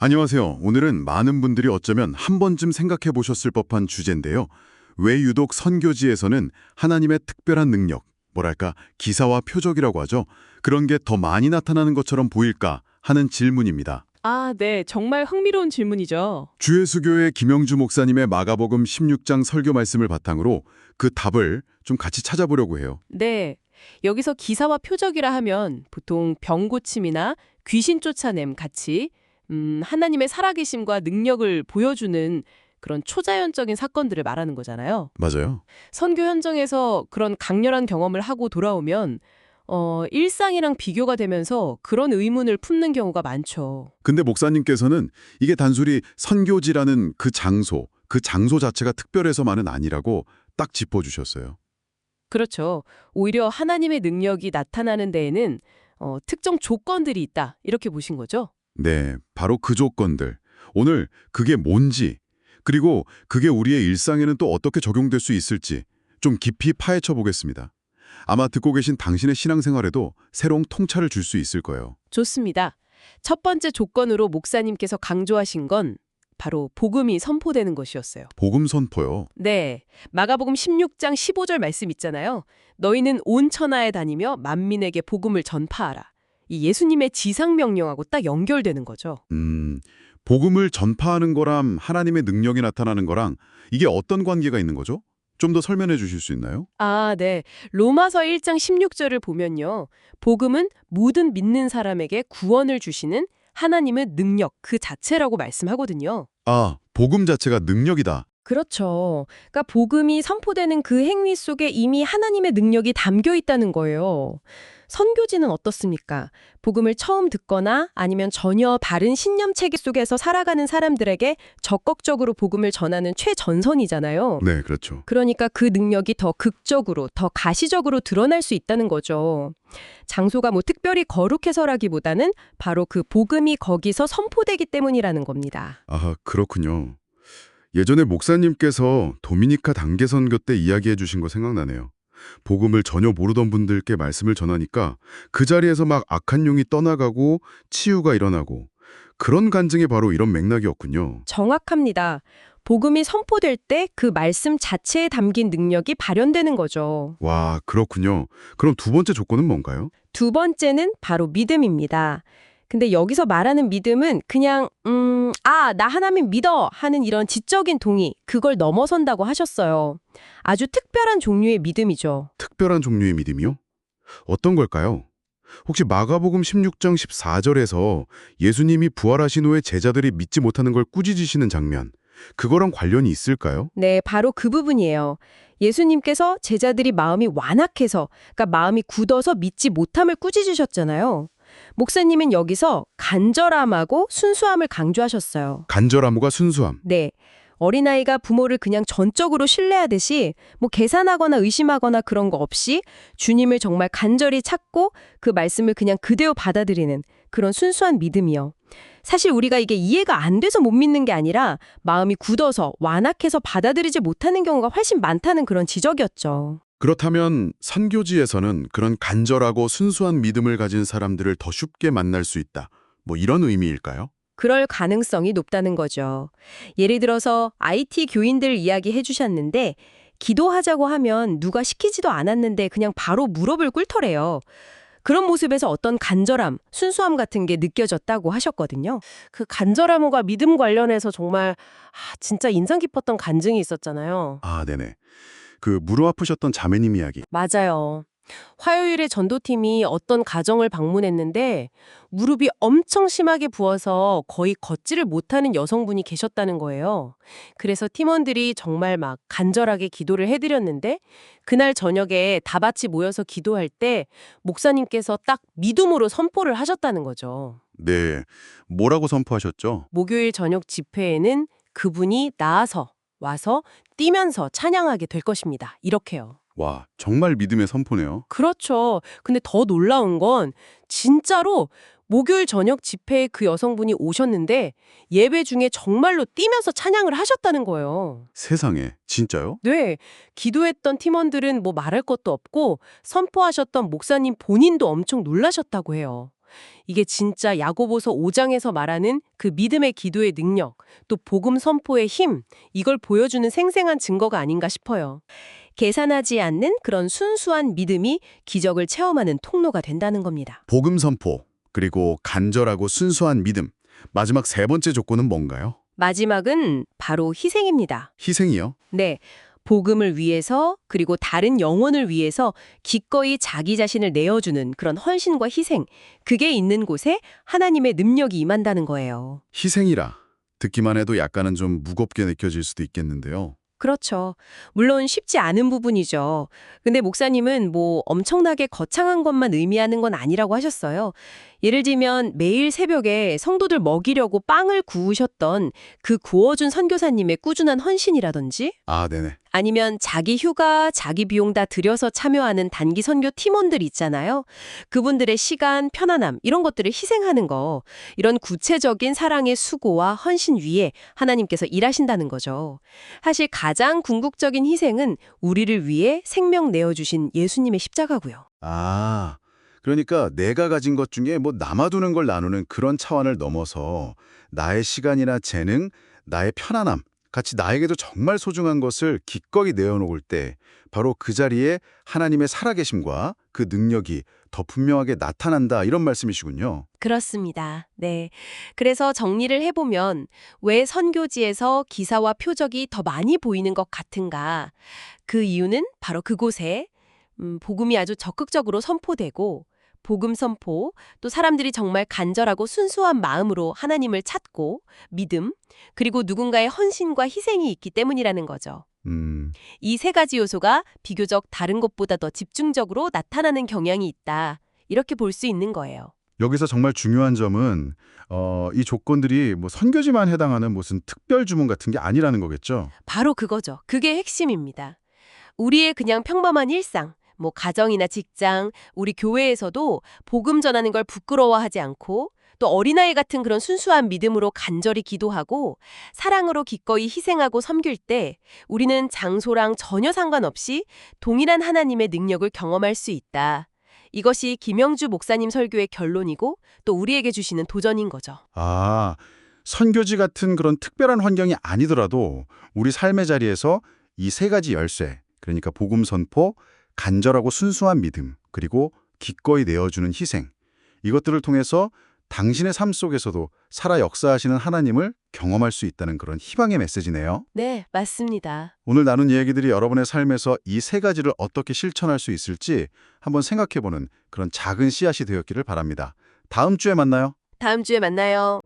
안녕하세요. 오늘은 많은 분들이 어쩌면 한 번쯤 생각해 보셨을 법한 주제인데요. 왜 유독 선교지에서는 하나님의 특별한 능력, 뭐랄까 기사와 표적이라고 하죠. 그런 게 더 많이 나타나는 것처럼 보일까 하는 질문입니다. 아, 네. 정말 흥미로운 질문이죠. 주예수교회 김영주 목사님의 마가복음 16장 설교 말씀을 바탕으로 그 답을 좀 같이 찾아보려고 해요. 네. 여기서 기사와 표적이라 하면 보통 병 고침이나 귀신 쫓아냄 같이 음, 하나님의 살아계심과 능력을 보여주는 그런 초자연적인 사건들을 말하는 거잖아요. 맞아요. 선교 현장에서 그런 강렬한 경험을 하고 돌아오면 어, 일상이랑 비교가 되면서 그런 의문을 품는 경우가 많죠. 근데 목사님께서는 이게 단순히 선교지라는 그 장소, 그 장소 자체가 특별해서만은 아니라고 딱 짚어주셨어요. 그렇죠. 오히려 하나님의 능력이 나타나는 데에는 어, 특정 조건들이 있다. 이렇게 보신 거죠? 네, 바로 그 조건들. 오늘 그게 뭔지, 그리고 그게 우리의 일상에는 또 어떻게 적용될 수 있을지 좀 깊이 파헤쳐 보겠습니다. 아마 듣고 계신 당신의 신앙생활에도 새로운 통찰을 줄 수 있을 거예요. 좋습니다. 첫 번째 조건으로 목사님께서 강조하신 건 바로 복음이 선포되는 것이었어요. 복음 선포요. 네. 마가복음 16장 15절 말씀 있잖아요. 너희는 온 천하에 다니며 만민에게 복음을 전파하라. 이 예수님의 지상 명령하고 딱 연결되는 거죠. 음, 복음을 전파하는 거랑 하나님의 능력이 나타나는 거랑 이게 어떤 관계가 있는 거죠? 좀 더 설명해 주실 수 있나요? 아, 네. 로마서 1장 16절을 보면요. 복음은 모든 믿는 사람에게 구원을 주시는 하나님의 능력 그 자체라고 말씀하거든요. 아, 복음 자체가 능력이다. 그렇죠. 그러니까 복음이 선포되는 그 행위 속에 이미 하나님의 능력이 담겨 있다는 거예요. 선교지는 어떻습니까? 복음을 처음 듣거나 아니면 전혀 다른 신념 체계 속에서 살아가는 사람들에게 적극적으로 복음을 전하는 최전선이잖아요. 네, 그렇죠. 그러니까 그 능력이 더 극적으로, 더 가시적으로 드러날 수 있다는 거죠. 장소가 뭐 특별히 거룩해서라기보다는 바로 그 복음이 거기서 선포되기 때문이라는 겁니다. 아, 그렇군요. 예전에 목사님께서 도미니카 단계 선교 때 이야기해 주신 거 생각나네요. 복음을 전혀 모르던 분들께 말씀을 전하니까 그 자리에서 막 악한 용이 떠나가고 치유가 일어나고 그런 간증이 바로 이런 맥락이었군요. 정확합니다. 복음이 선포될 때 그 말씀 자체에 담긴 능력이 발현되는 거죠. 와, 그렇군요. 그럼 두 번째 조건은 뭔가요? 두 번째는 바로 믿음입니다. 근데 여기서 말하는 믿음은 그냥 음, 아, 나 하나님 믿어 하는 이런 지적인 동의, 그걸 넘어선다고 하셨어요. 아주 특별한 종류의 믿음이죠. 특별한 종류의 믿음이요? 어떤 걸까요? 혹시 마가복음 16장 14절에서 예수님이 부활하신 후에 제자들이 믿지 못하는 걸 꾸짖으시는 장면, 그거랑 관련이 있을까요? 네, 바로 그 부분이에요. 예수님께서 제자들이 마음이 완악해서, 그러니까 마음이 굳어서 믿지 못함을 꾸짖으셨잖아요. 목사님은 여기서 간절함하고 순수함을 강조하셨어요. 간절함과 순수함. 네. 어린아이가 부모를 그냥 전적으로 신뢰하듯이 뭐 계산하거나 의심하거나 그런 거 없이 주님을 정말 간절히 찾고 그 말씀을 그냥 그대로 받아들이는 그런 순수한 믿음이요. 사실 우리가 이게 이해가 안 돼서 못 믿는 게 아니라 마음이 굳어서 완악해서 받아들이지 못하는 경우가 훨씬 많다는 그런 지적이었죠. 그렇다면 선교지에서는 그런 간절하고 순수한 믿음을 가진 사람들을 더 쉽게 만날 수 있다. 뭐 이런 의미일까요? 그럴 가능성이 높다는 거죠. 예를 들어서 IT 교인들 이야기 해주셨는데 기도하자고 하면 누가 시키지도 않았는데 그냥 바로 무릎을 꿇더래요. 그런 모습에서 어떤 간절함, 순수함 같은 게 느껴졌다고 하셨거든요. 그 간절함과 믿음 관련해서 정말 아, 진짜 인상 깊었던 간증이 있었잖아요. 아, 네네. 그 무릎 아프셨던 자매님 이야기. 맞아요. 화요일에 전도팀이 어떤 가정을 방문했는데 무릎이 엄청 심하게 부어서 거의 걷지를 못하는 여성분이 계셨다는 거예요. 그래서 팀원들이 정말 막 간절하게 기도를 해드렸는데 그날 저녁에 다 같이 모여서 기도할 때 목사님께서 딱 믿음으로 선포를 하셨다는 거죠. 네. 뭐라고 선포하셨죠? 목요일 저녁 집회에는 그분이 나아서 와서 뛰면서 찬양하게 될 것입니다. 이렇게요. 와, 정말 믿음의 선포네요. 그렇죠. 근데 더 놀라운 건 진짜로 목요일 저녁 집회에 그 여성분이 오셨는데 예배 중에 정말로 뛰면서 찬양을 하셨다는 거예요. 세상에, 진짜요? 네, 기도했던 팀원들은 뭐 말할 것도 없고 선포하셨던 목사님 본인도 엄청 놀라셨다고 해요. 이게 진짜 야고보서 5장에서 말하는 그 믿음의 기도의 능력, 또 복음 선포의 힘, 이걸 보여주는 생생한 증거가 아닌가 싶어요. 계산하지 않는 그런 순수한 믿음이 기적을 체험하는 통로가 된다는 겁니다. 복음 선포, 그리고 간절하고 순수한 믿음. 마지막 세 번째 조건은 뭔가요? 마지막은 바로 희생입니다. 희생이요? 네. 복음을 위해서 그리고 다른 영혼을 위해서 기꺼이 자기 자신을 내어주는 그런 헌신과 희생, 그게 있는 곳에 하나님의 능력이 임한다는 거예요. 희생이라. 듣기만 해도 약간은 좀 무겁게 느껴질 수도 있겠는데요. 그렇죠. 물론 쉽지 않은 부분이죠. 근데 목사님은 뭐 엄청나게 거창한 것만 의미하는 건 아니라고 하셨어요. 예를 들면 매일 새벽에 성도들 먹이려고 빵을 구우셨던 그 구워준 선교사님의 꾸준한 헌신이라든지 아, 네네. 아니면 자기 휴가, 자기 비용 다 들여서 참여하는 단기 선교 팀원들 있잖아요. 그분들의 시간, 편안함 이런 것들을 희생하는 거. 이런 구체적인 사랑의 수고와 헌신 위에 하나님께서 일하신다는 거죠. 사실 가장 궁극적인 희생은 우리를 위해 생명 내어 주신 예수님의 십자가고요. 아, 그러니까 내가 가진 것 중에 뭐 남아두는 걸 나누는 그런 차원을 넘어서 나의 시간이나 재능, 나의 편안함, 같이 나에게도 정말 소중한 것을 기꺼이 내어놓을 때 바로 그 자리에 하나님의 살아계심과 그 능력이 더 분명하게 나타난다 이런 말씀이시군요. 그렇습니다. 네. 그래서 정리를 해보면 왜 선교지에서 기사와 표적이 더 많이 보이는 것 같은가? 그 이유는 바로 그곳에 음, 복음이 아주 적극적으로 선포되고 복음 선포, 또 사람들이 정말 간절하고 순수한 마음으로 하나님을 찾고 믿음, 그리고 누군가의 헌신과 희생이 있기 때문이라는 거죠. 음, 이 세 가지 요소가 비교적 다른 곳보다 더 집중적으로 나타나는 경향이 있다. 이렇게 볼 수 있는 거예요. 여기서 정말 중요한 점은 어, 이 조건들이 뭐 선교지만 해당하는 무슨 특별 주문 같은 게 아니라는 거겠죠. 바로 그거죠. 그게 핵심입니다. 우리의 그냥 평범한 일상, 뭐 가정이나 직장, 우리 교회에서도 복음 전하는 걸 부끄러워하지 않고 또 어린아이 같은 그런 순수한 믿음으로 간절히 기도하고 사랑으로 기꺼이 희생하고 섬길 때 우리는 장소랑 전혀 상관없이 동일한 하나님의 능력을 경험할 수 있다. 이것이 김영주 목사님 설교의 결론이고 또 우리에게 주시는 도전인 거죠. 아, 선교지 같은 그런 특별한 환경이 아니더라도 우리 삶의 자리에서 이 세 가지 열쇠, 그러니까 복음 선포, 간절하고 순수한 믿음, 그리고 기꺼이 내어주는 희생, 이것들을 통해서 당신의 삶 속에서도 살아 역사하시는 하나님을 경험할 수 있다는 그런 희망의 메시지네요. 네, 맞습니다. 오늘 나눈 이야기들이 여러분의 삶에서 이 세 가지를 어떻게 실천할 수 있을지 한번 생각해보는 그런 작은 씨앗이 되었기를 바랍니다. 다음 주에 만나요. 다음 주에 만나요.